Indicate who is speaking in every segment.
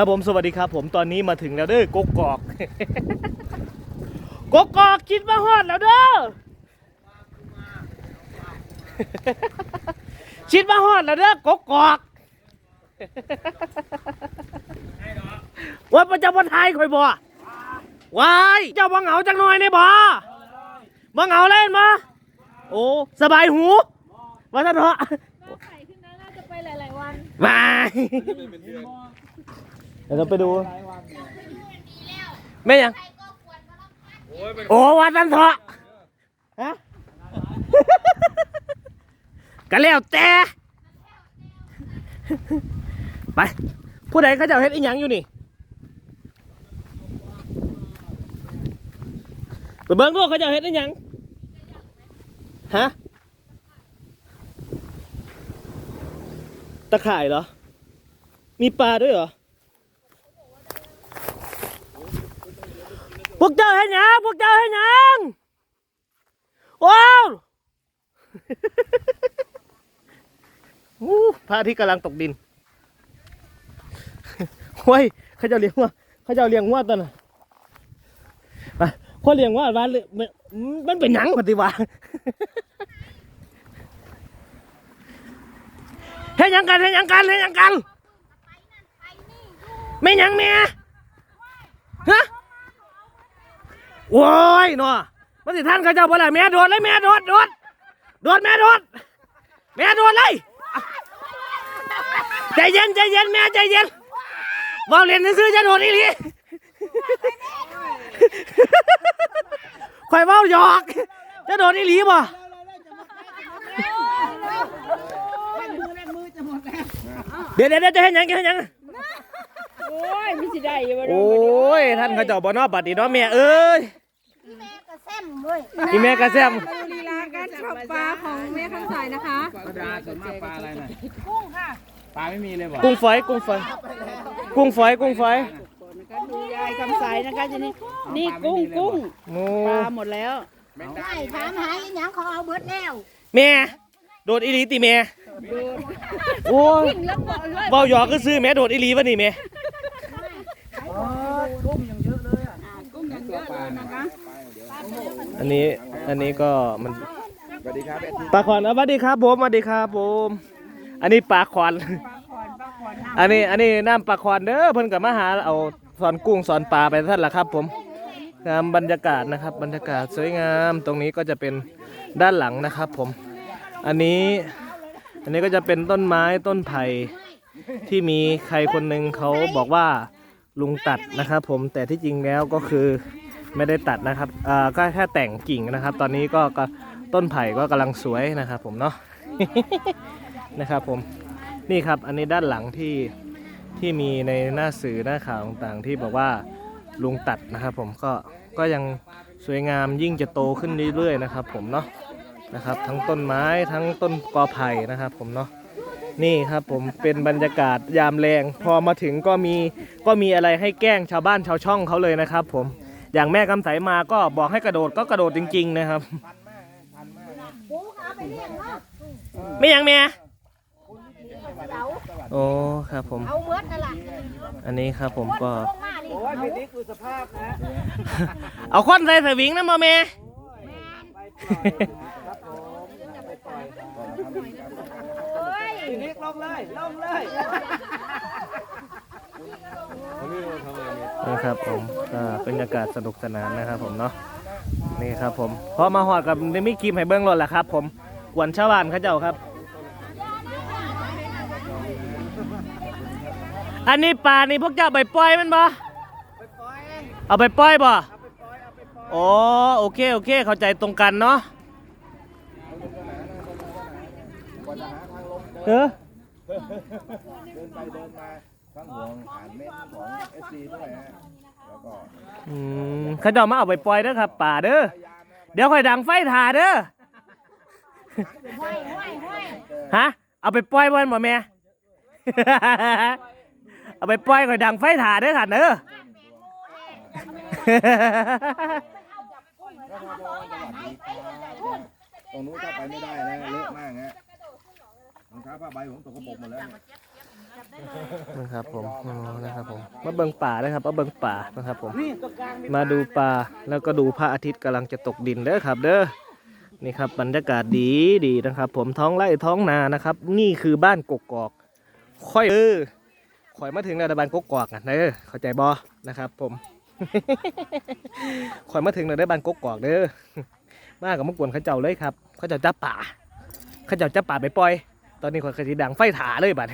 Speaker 1: ครับผมสวัสดีครับผมตอนนี้มาถึงแล้วเด้อกกอก กกอกคิดมาฮอดแล้วเด้อชิดมาฮอดแล้วเด้อกกอกว่าประจะวันไทยคอยบ่วายเจ้าบ่เหงาจังหน่อยเนี่ยบ่บ่เหงาเล่นบ่โอ้สบายหูว่าท่านเหรอ
Speaker 2: ก็ไข่ขึ้นนะน่าจะไปหลายๆวัน
Speaker 1: มา เดี๋ยวเราไปดูแม่ยัง โอ้วันนั้นเถอะฮะก็แล้วแต่ ไป ผู้ใดเขาเจะเฮ็ดอีหยังอยู่นี่ ไปเบิ่งดูเขาเจะเฮ็ดอีหยัง ฮะ ตะข่ายเหรอ มีปลาด้วยเหรอ พวกเจ้าเห็นยังพวกเจ้าเห็นยังว้าวอู้พระอาทิตย์กำลังตกดินโอ้ยเขาเจะเลี้ยงว่าเขาเจะเลี้ยงว่าตอนน่ะไปคนเลี้ยงว่าบ้านมันมันเป็นหยังปฏิวาเฮ็ดหยังกันเฮ็ดหยังกันเฮ็ดหยังกันไม่ยังแม่ฮะ โว้ยเนาะมันสิท่านเขาเจ้าบ่ล่ะแม่โดดเลยแม่โดดโดดโดดแม่โดดแม่โดดเลยใจเย็นใจเย็นแม่ใจเย็นเบาเล่นซื้อๆจะโดดอีหลีข่อยเบาหยอก จะโดดอีหลีบ่เดี๋ยวเดี๋ยวเดี๋ยวจะให้หยังจะให้หยัง
Speaker 2: โอ้ยไม่สิได้อยัง
Speaker 1: โอ้ยท่านเขาเจ้าบ่นอบัดนี้เนาะแม่เอ้ย
Speaker 3: แม่ก็แซมเว้ย
Speaker 1: พี่แม่กระแซม
Speaker 2: ดูลีลาการขับปลาของแม่คำสายนะคะ
Speaker 4: ปลาส่วนมากปลาอะไรน่ะ
Speaker 3: กุ้งค่ะ
Speaker 4: ปลาไม่มีเลยบ่
Speaker 1: กุ้งฝอยกุ้งฝอยกุ้งฝอยกุ้งฝอย
Speaker 5: ดูยายคำใสนะคะทีนี้นี่กุ้งกุ้ง
Speaker 1: โอ้
Speaker 5: ปลาหมดแล้ว
Speaker 4: ไม่
Speaker 3: ไม่
Speaker 4: ได้
Speaker 3: ถามหาอีหยังเขาเอาเบิดแล้ว
Speaker 1: แม่ โดดอีหลีติแม่โอ้ยเบาหยอกก็ซื้อแม่โดดอีหลีวะนี่แม่
Speaker 5: กุ้งอย่างเยอะเลยนะคะ
Speaker 1: อันนี้อันนี้ก็มัน
Speaker 4: สวัสดีครับ
Speaker 1: ปลาขวานอะสวัสดีครับผมสวัสดีครับผมอันนี้ปลาขวานอันนี้อันนี้น้ำปลาขวานเด้อเพิ่นกับมาหาเอาสอนกุ้งสอนปลาไปท่านละครับ ผมงามบรรยากาศนะครับ บรรยากาศสวยงามตรงนี้ก็จะเป็นด้านหลังนะครับ ผม อันนี้อันนี้ก็จะเป็นต้นไม้ต้นไผ่ที่มีใครคนหนึ่งเขาบอกว่าลุงตัดนะครับ ผมแต่ที่จริงแล้วก็คือ ไม่ได้ตัดนะครับอ่าก็แค่แต่งกิ่งนะครับ ตอนนี้ก็ก็ต้นไผ่ก็กำลังสวยนะครับผมเนาะ นะครับผมนี่ครับอันนี้ด้านหลังที่ที่มีในหน้าสื่อหน้าข่าวต่างๆที่บอกว่าลุงตัดนะครับ ผมก็ก็ยังสวยงามยิ่งจะโตขึ้นเรื่อยๆนะครับ ผมเนาะนะครับ ทั้งต้นไม้ทั้งต้นกอไผ่นะครับ ผมเนาะนี่ครับผมเป็นบรรยากาศยามแรง พอมาถึงก็มีก็มีอะไรให้แกล้งชาวบ้านชาวช่องเขาเลยนะครับ ผม อย่างแม่กำไสมาก็บอกให้กระโดดก็กระโดดจริง ๆ นะครับ
Speaker 3: ปูก็เอาไปเลี้ยงเนาะ
Speaker 1: ไม่ยังแม่
Speaker 3: เดี๋ยว
Speaker 1: โอ้ครับผม
Speaker 3: เอาเบิดนั่นล่ะ
Speaker 1: อันนี้ครับผมก็
Speaker 3: ลงมานี่
Speaker 5: โอ้ยพี่นี่คือสภาพนะ
Speaker 1: เอาค้อนใส่สวิงนะมาแม่
Speaker 5: พี่นิกลงเลยลงเลย
Speaker 1: นะครับผมก็บรรยากาศสนุกสนานนะครับผมเนาะนี่ครับผมพอมาหอดกับนิมิคิมให้เบิ้งรถแหละครับ ผมกวนชาวบ้านเขาเจ้าครับ อันนี้ปลานี่พวกเจ้าไปปล่อยมันบ่เอาไปปล่อยบ่อ๋อโอเคโอเค เข้าใจตรงกันเนาะเออ
Speaker 4: เดินไปเดินมา ทั้งห่วงอ่านเม้นของเอสซีด้วยฮะแล้วก็
Speaker 1: อืมเขาเจ้ามาเอาไปปล่อยเด้อครับป่าเด้อ เดี๋ยวค่อยดังไฟถ่าเด้อ
Speaker 3: ห้อยห้อยห้อย
Speaker 1: ฮะ เอาไปปล่อยวันบ่แม่ เอาไปปล่อยค่อยดังไฟถ่าเด้อค่ะเด้อ
Speaker 4: ตรงนู้นถ้าไปไม่ได้นะเละมากฮะรองเท้าผ้าใบผมตกกระปรกหมดแล้วเนี่ย
Speaker 1: นะครับผมอ๋อนะครับผมมาเบิ่งป่านะครับมาเบิ่งป่านะครับผมมาดูป่าแล้วก็ดูพระอาทิตย์กำลังจะตกดินเด้อครับ เด้อนี่ครับบรรยากาศดีดีนะครับ ผมท้องไร่ท้องนานะครับ นี่คือบ้านกกอกค่อยเออข่อยมาถึงแล้วบ้านกกอกอะเด้อเข้าใจบอนะครับผม ข่อยมาถึงแล้วได้บ้านกกอกเด้อมากับมากวนเขาเจ้าเลยครับเขาเจ้าจับป่าเขาเจ้าจับป่าไปปล่อย ตอนนี้ข่อยกระสีดังไฟถาเลยบัด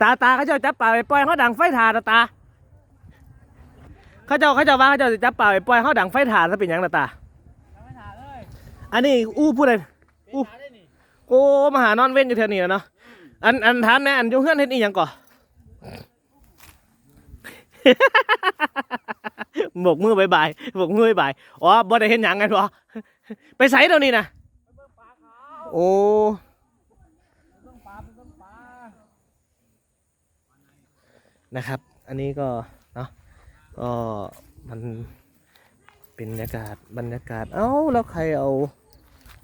Speaker 1: ตาตาเขาเจ้าจับป่าไปปล่อยเขาดังไฟถาตาตาเขาเจ้าเขาเจ้าว่าเขาเจ้าจะจับป่าไปปล่อยเขาดังไฟถ่านซะเป็นหยังล่ะตา อันนี้อู้พูดเลยอู้โอ้มาหานอนเว้นอยู่แถวนี้แล้วเนาะอันอันถามแน่อันอยุ่งเฮือนเฮ็ดอีหยังก่อบกมือบายบายบกมือบายบายอ๋อบ่ได้เห็นหยังกันบ่ไปใส่เดี๋ยวนี้นะโอ้ นะครับ อันนี้ก็เนาะก็มันเป็นบรรยากาศบรรยากาศ เอ้าแล้วใครเอา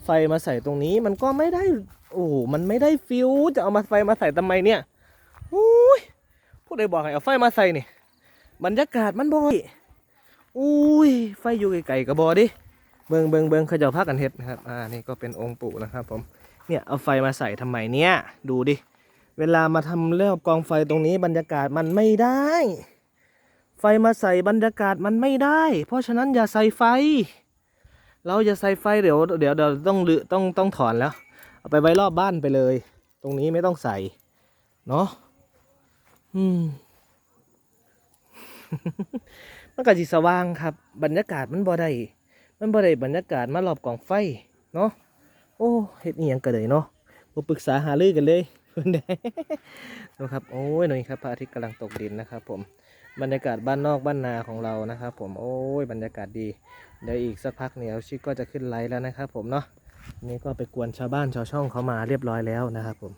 Speaker 1: ไฟมาใส่ตรงนี้มันก็ไม่ได้โอ้โหมันไม่ได้ฟิวจะเอามาไฟมาใส่ทำไมเนี่ยอุ้ยผู้ใดบอกให้เอาไฟมาใส่นี่บรรยากาศมันบอยอุ้ยไฟอยู่ไกลๆกับบอดิเบิงเบิงเบิงเขาจะพักกันเฮ็ดนะครับอ่านี่ก็เป็นองค์ปู่นะครับผมเนี่ยเอาไฟมาใส่ทำไมเนี่ยดูดิ เวลามาทำเรื่องกองไฟตรงนี้บรรยากาศมันไม่ได้ ไฟมาใส่บรรยากาศมันไม่ได้ เพราะฉะนั้นอย่าใส่ไฟ เราอย่าใส่ไฟเดี๋ยวเดี๋ยวเดี๋ยวต้องลือต้องต้องถอนแล้วเอาไปไว้รอบบ้านไปเลย ตรงนี้ไม่ต้องใส่เนาะอืมมันก็สิสว่างครับ บรรยากาศมันบ่ได้มันบ่ได้บรรยากาศมารอบกองไฟเนาะโอ้เฮ็ดอีหยังกันเลยเนาะบ่ปรึกษาหารือกันเลย พิ่นได้นะครับโอ้ยหน่อยครับพระอาทิตย์กำลังตกดินนะครับ ผมบรรยากาศบ้านนอกบ้านนาของเรานะครับผมโอ้ยบรรยากาศดีเดี๋ยวอีกสักพักเนี่ยชิคก็จะขึ้นไลฟ์แล้วนะครับ ผมเนาะนี่ก็ไปกวนชาวบ้านชาวช่องเขามาเรียบร้อยแล้วนะครับ ผม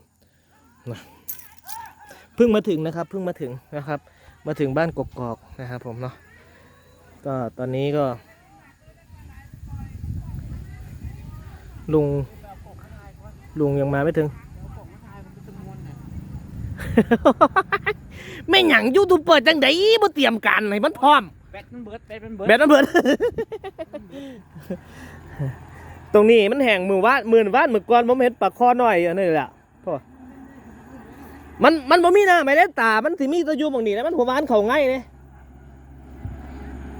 Speaker 1: เพิ่งมาถึงนะครับเพิ่งมาถึงนะครับ มาถึงบ้านกกอกนะครับ ผมเนาะก็ตอนนี้ก็ลุงลุงยังมาไม่ถึง ไม่หยังยูทูบเปิดจังไดบ่เตรียมการให้มันพร้อม
Speaker 5: แบตมันเบิดแบตมันเบิด
Speaker 1: แบตมันเบิด ตรงนี้มันแห้งมือวาดมือวาดมือก่อนผมเห็นปลาคอหน่อยอันนี้แหละโทษมันมันบ่มีหน้าไม่ได้ตา มันสิมีแตัวอยู่บางนี้แล้วมันหัววานเขาง่ายเลย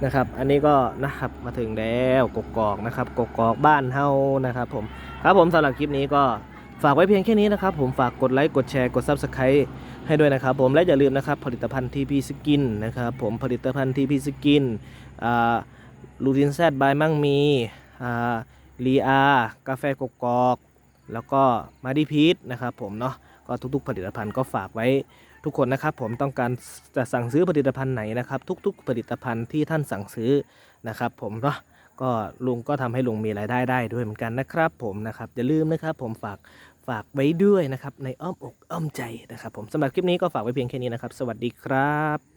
Speaker 1: นะครับ อันนี้ก็นะครับมาถึงแล้วกกอกนะครับ กกอกบ้านเฮานะครับ ผม ครับผมสำหรับคลิปนี้ก็ ฝากไว้เพียงแค่นี้นะครับผมฝากกดไลค์กดแชร์กด Subscribe ให้ด้วยนะครับผมและอย่าลืมนะครับผลิตภัณฑ์ TP Skin นนะครับผมผลิตภัณฑ์ TP Skin อ่าลูทินแซดบายมั่งมีอ่าลีอา กาแฟกกอกแล้วก็มาดิพีทนะครับผมเนาะก็ทุกๆ ผลิตภัณฑ์ก็ฝากไว้ทุกคนนะครับผมต้องการจะสั่งซื้อผลิตภัณฑ์ไหนนะครับ ทุก ๆ ผลิตภัณฑ์ที่ท่านสั่งซื้อนะครับ ผมเนาะก็ลุงก็ทำให้ลุงมีรายได้ได้ด้วยเหมือนกันนะครับ ผมนะครับอย่าลืมนะครับ ผมฝาก ฝากไว้ด้วยนะครับในอ้อมอกอ้อมใจนะครับผมสำหรับคลิปนี้ก็ฝากไว้เพียงแค่นี้นะครับ สวัสดีครับ